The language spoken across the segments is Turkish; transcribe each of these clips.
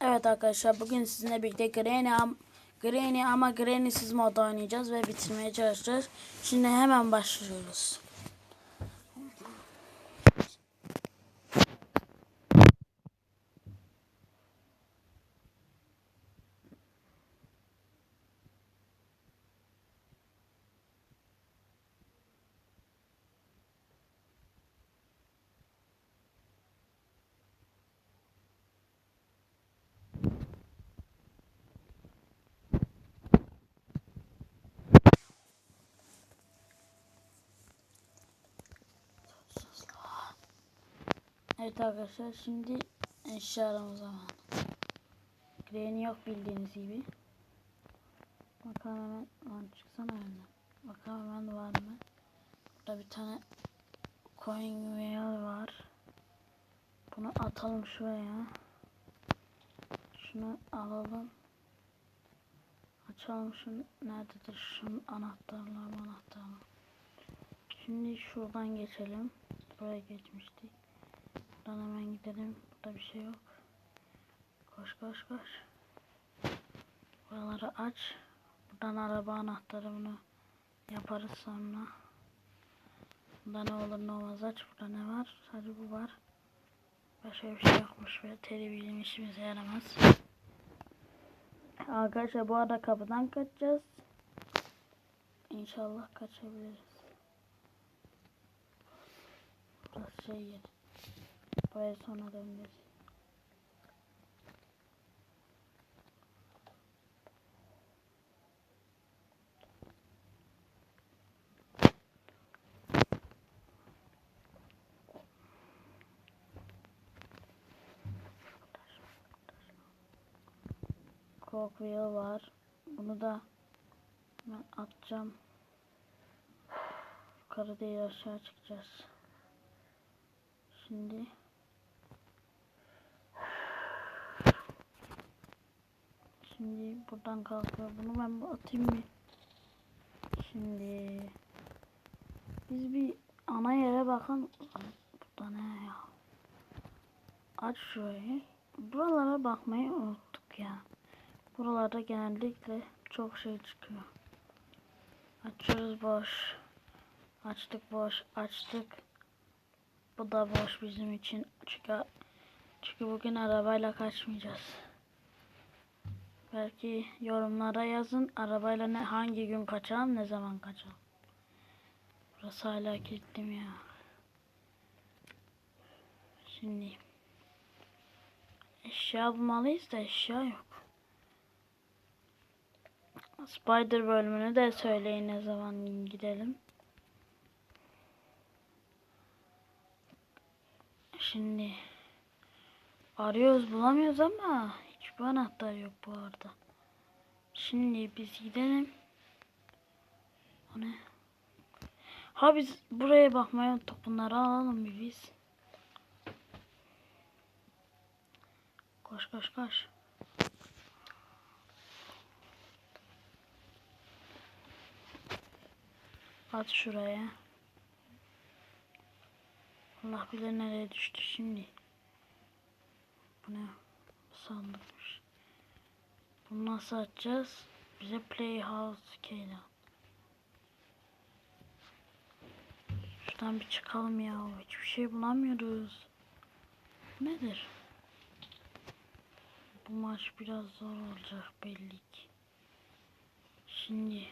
Evet arkadaşlar bugün sizinle birlikte Granny, Granny ama Granny'siz modda oynayacağız ve bitirmeye çalışacağız. Şimdi hemen başlıyoruz. Evet arkadaşlar şimdi eşya arama zamanı. Granny yok bildiğiniz gibi. Bakalım hemen lan çıksana önüne. Bakalım hemen var mı? Burada bir tane coin whale var. Bunu atalım şuraya. Şunu alalım. Açalım şunu. Nerededir şunun anahtarlar anahtarlar. Şimdi şuradan geçelim. Buraya geçmiştik. Buradan hemen gidelim. Burada bir şey yok. Koş koş koş. Buraları aç. Buradan araba anahtarı bunu yaparız sonra. Burada ne olur ne olmaz aç. Burada ne var? Sadece bu var. Başka bir şey yokmuş ve televizyon işimize yaramaz. Arkadaşlar bu arada kapıdan kaçacağız. İnşallah kaçabiliriz. Burası şey yeri. Buraya sonra döneceğiz. Cogwheel var. Bunu da ben atacağım. Yukarı değil aşağı çıkacağız. Şimdi Şimdi buradan kalkıyor. Bunu ben atayım mı? Şimdi biz bir ana yere bakın. Burada ne ya? Aç şurayı. Buralara bakmayı unuttuk ya. Buralarda genellikle çok şey çıkıyor. Açıyoruz boş. Açtık boş. Açtık. Bu da boş bizim için. Çünkü çünkü bugün arabayla kaçmayacağız. Belki yorumlara yazın arabayla ne hangi gün kaçalım ne zaman kaçalım. Burası hala kilitli ya? Şimdi eşya bulmalıyız da eşya yok. Spider bölümünü de söyleyin ne zaman gidelim. Şimdi arıyoruz bulamıyoruz ama hiçbir anahtar yok bu arada. Şimdi biz gidelim. O ne? Ha biz buraya bakmayı unuttuk. Alalım bir biz. Koş koş koş. At şuraya. Allah bilir nereye düştü şimdi. Bu ne? Sandıkmış. Bunu nasıl açacağız? Bize Playhouse keyla. Şuradan bir çıkalım ya. Hiçbir şey bulamıyoruz. Bu nedir? Bu maç biraz zor olacak belli ki. Şimdi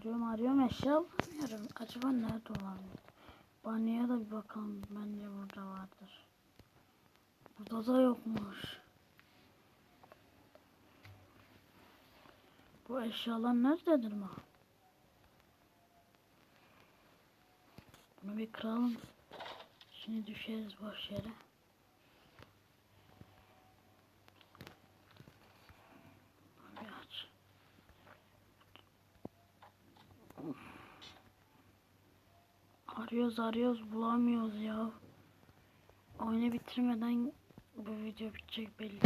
Arıyorum arıyorum eşya bulamıyorum. Acaba nerede olabilir? Banyoya da bir bakalım. Bence burada vardır. Burada da yokmuş. Bu eşyalar nerededir mi? Bunu bir kıralım. Şimdi düşeriz boş yere. Arıyoruz arıyoruz bulamıyoruz ya. Oyunu bitirmeden bu video bitecek belli.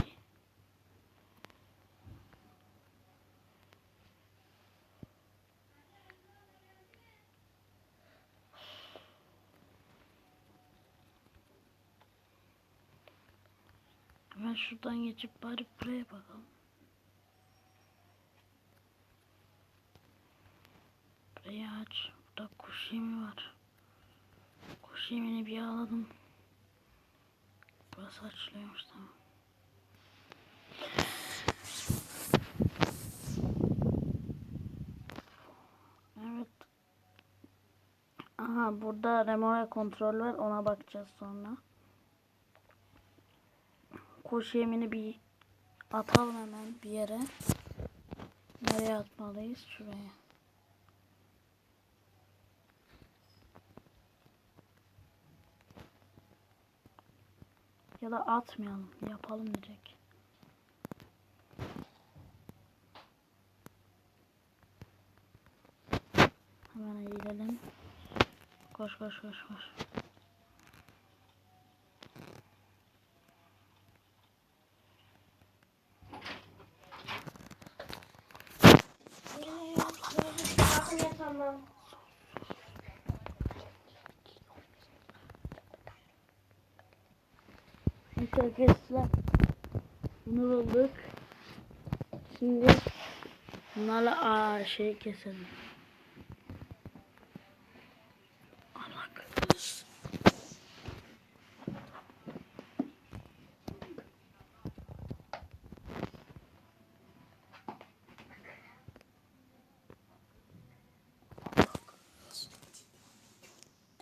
Hemen şuradan geçip bari buraya bakalım. Aç. Burada kuş yemi var. Kuş yemini bir alalım. Burası açılıyormuş tamam. Evet. Aha burada remote kontrol var ona bakacağız sonra. Kuş yemini bir atalım hemen bir yere. Nereye atmalıyız? Şuraya. Ya da atmayalım. Yapalım direkt. Hemen eğilelim. Koş koş koş koş. Tamam. Evet arkadaşlar. Bunu bulduk. Şimdi bunlarla aa, şey keselim.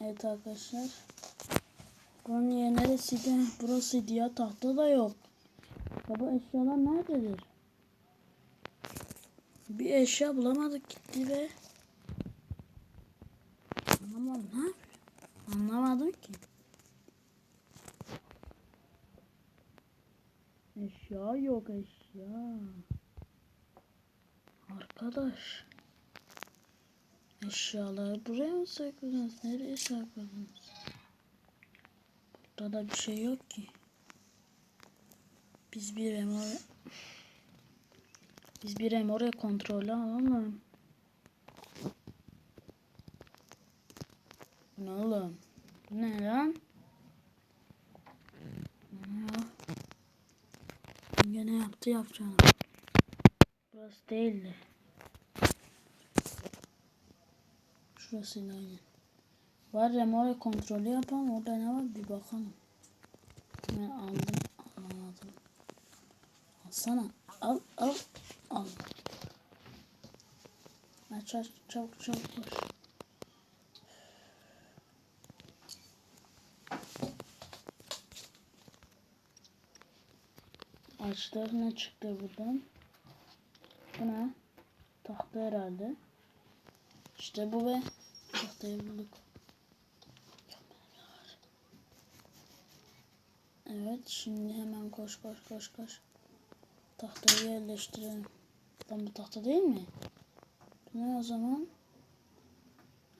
Evet arkadaşlar. Yeri neresiydi? Burasıydı ya. Tahta da yok. Ya bu eşyalar nerededir? Bir eşya bulamadık gitti be. Anlamadım. Yapıyor? Anlamadım ki. Eşya yok eşya. Arkadaş. Eşyaları buraya mı sakladınız? Nereye sakladınız? Burada da bir şey yok ki. Biz bir emore biz bir emore kontrolü alalım. Ne oğlum? Ne lan? Ne? Gene yaptı yapacağını. Burası değildi. Şurasıydı aynen. Var remore kontrolü yapalım. Orada ne var bir bakalım. Ben aldım. Alamadım. Alsana. Al al. Al. Aç aç çabuk çabuk koş. Açtık ne çıktı buradan? Bu ne? Tahta herhalde. İşte bu be. Tahtayı bulduk. Evet şimdi hemen koş koş koş koş. Tahtayı yerleştirelim. Lan bu tahta değil mi? Ne o zaman?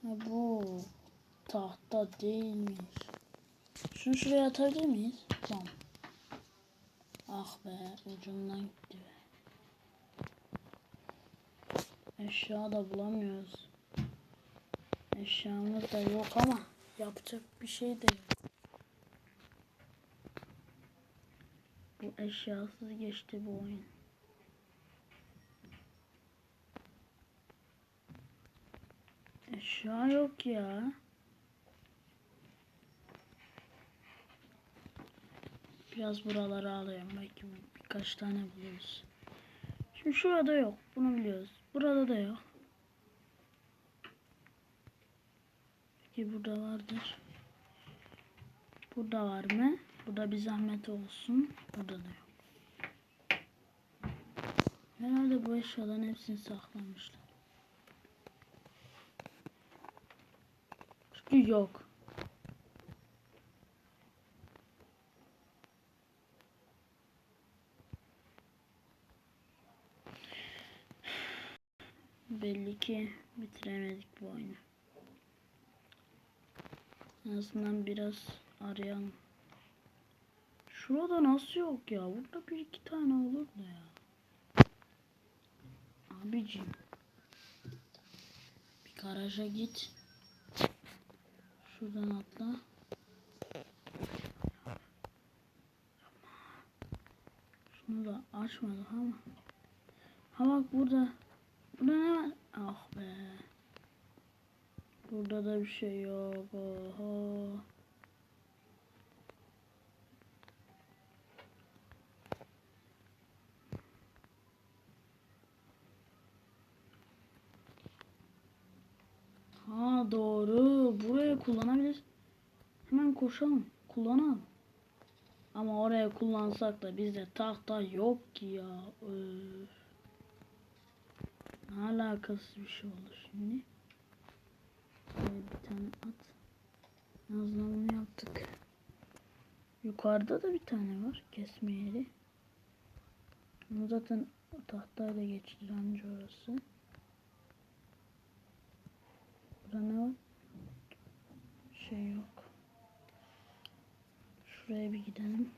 Ha bu tahta değilmiş. Şunu şuraya atabilir miyiz? Tamam. Ah be ucundan gitti be. Eşya da bulamıyoruz. Eşyamız da yok ama yapacak bir şey de yok. Eşyasız geçti bu oyun. Eşya yok ya. Biraz buraları alayım. Belki birkaç tane buluruz. Şimdi şurada yok. Bunu biliyoruz. Burada da yok. Peki burada vardır. Burada var mı? Burada bir zahmet olsun. Burada da yok. Herhalde bu eşyaların hepsini saklamışlar. Çünkü yok. Belli ki bitiremedik bu oyunu. En azından biraz arayalım. Şurada nasıl yok ya? Burada bir iki tane olur da ya. Abicim. Bir garaja git. Şuradan atla. açmadık ama. Ha bak burada. Burada ne var? Ah be. Burada da bir şey yok. Oho. Ha doğru. Buraya kullanabiliriz. Hemen koşalım. Kullanalım. Ama oraya kullansak da bizde tahta yok ki ya. Öf. Ne alakası bir şey olur şimdi. Şöyle bir tane at. En azından bunu yaptık. Yukarıda da bir tane var. Kesme yeri. Ama zaten tahtayla geçilir anca orası. Burada ne var? Şey yok. Şuraya bir gidelim.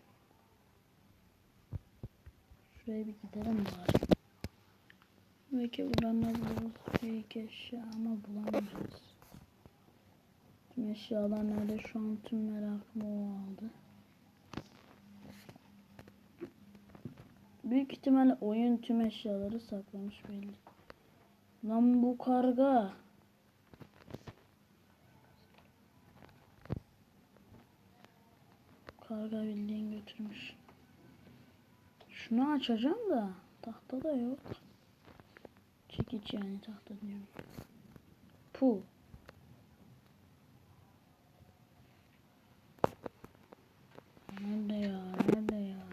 Şuraya bir gidelim bari. Belki buradan ne buluruz? Büyük eşya ama bulamayacağız. Tüm eşyalar nerede? Şu an tüm merakımı o aldı. Büyük ihtimalle oyun tüm eşyaları saklamış belli. Lan bu karga. Karga bildiğin götürmüş. Şunu açacağım da tahta da yok. Çekiç yani tahta diyorum. Pu. Nerede ya? Nerede ya?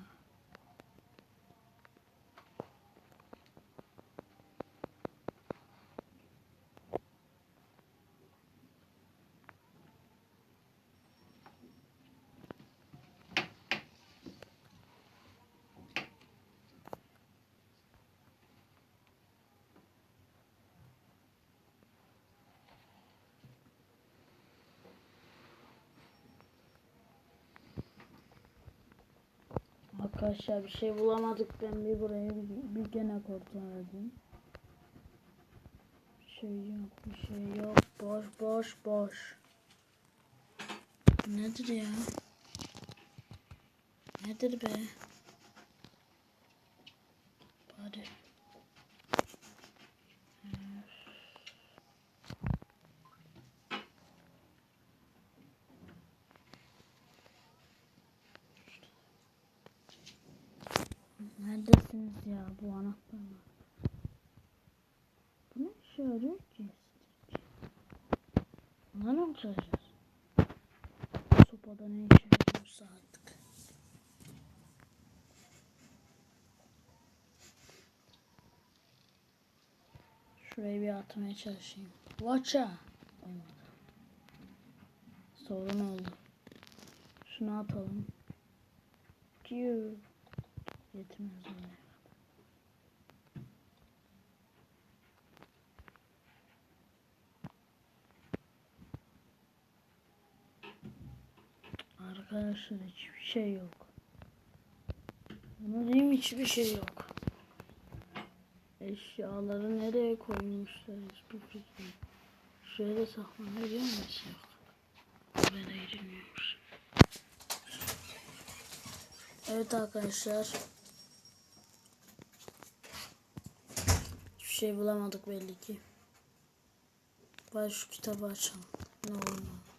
Arkadaşlar bir şey bulamadık. Ben bir buraya bir, bir gene edeyim. Bir şey yok, bir şey yok. Boş, boş, boş. Nedir ya? Nedir be? Bari. Neredesiniz ya bu anahtarlar? Bu ne işe yarıyor ki? Bunları mı çalacağız? Sopada ne işe artık. Şuraya bir atmaya çalışayım. Watcha! Olmadı. Sorun oldu. Şunu atalım. Ciu. Yetmez oraya. Arkadaşlar hiçbir şey yok. Diyeyim hiçbir şey yok. Eşyaları nereye koymuşlar hiçbir fikrim. da saklanabiliyor mu şey yok. Buraya girilmiyormuş. Evet arkadaşlar. Hiçbir şey bulamadık belli ki. Bari şu kitabı açalım. Ne olur.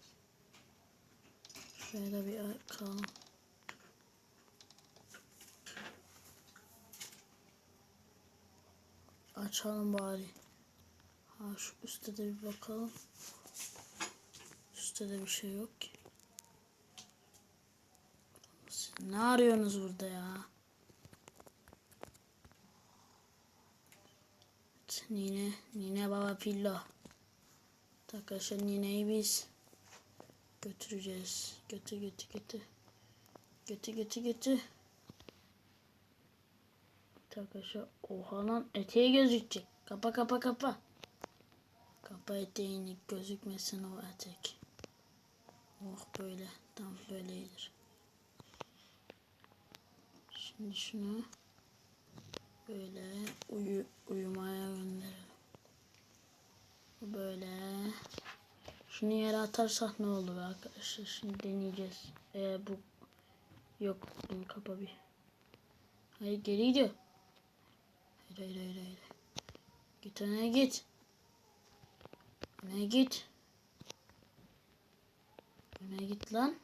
Şuraya da bir bakalım. Açalım bari. Ha şu üstte de bir bakalım. Üstte de bir şey yok ki. Siz ne arıyorsunuz burada ya? Nine, Nine Baba Pillo. Arkadaşlar Nine'yi biz götüreceğiz. Götü götü götü. Götü götü götü. Arkadaşlar oha lan eteği gözükecek. Kapa kapa kapa. Kapa eteğini gözükmesin o etek. Oh böyle. Tam böyle iyidir. Şimdi şunu böyle uyu, uyumaya gönderelim. Böyle. Şunu yere atarsak ne olur arkadaşlar? Şimdi deneyeceğiz. Eğer bu yok bunu kapa bir. Hayır geri gidiyor. Hayır hayır hayır. hayır. Git öne git. Öne git. Öne git lan.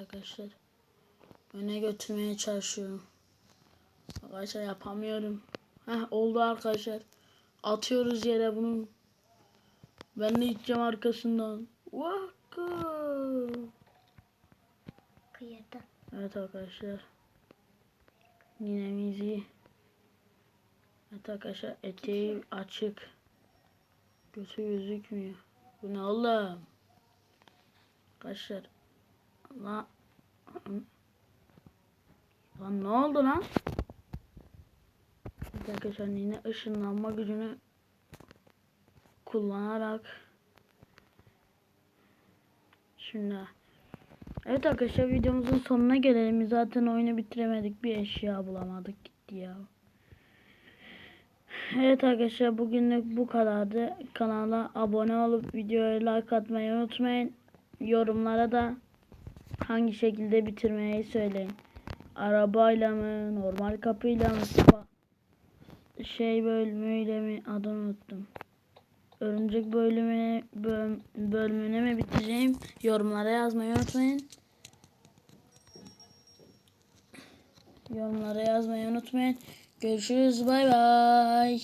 Arkadaşlar. Öne götürmeye çalışıyorum. Arkadaşlar yapamıyorum. Heh oldu arkadaşlar. Atıyoruz yere bunu. Ben de gideceğim arkasından. Vaka. Kıyırdı. Evet arkadaşlar. Yine mizi. Evet arkadaşlar eteği açık. Götü gözükmüyor. Bu ne oğlum? Arkadaşlar. Allah. Lan ne oldu lan? Evet arkadaşlar yine ışınlanma gücünü kullanarak Şimdi Evet arkadaşlar videomuzun sonuna gelelim. Zaten oyunu bitiremedik. Bir eşya bulamadık gitti ya. Evet arkadaşlar bugünlük bu kadardı. Kanala abone olup videoya like atmayı unutmayın. Yorumlara da hangi şekilde bitirmeyi söyleyin. Arabayla mı, normal kapıyla mı, şey bölümüyle mi adını unuttum. Örümcek bölümüne, böl- bölümüne mi bitireyim? Yorumlara yazmayı unutmayın. Yorumlara yazmayı unutmayın. Görüşürüz. Bay bay.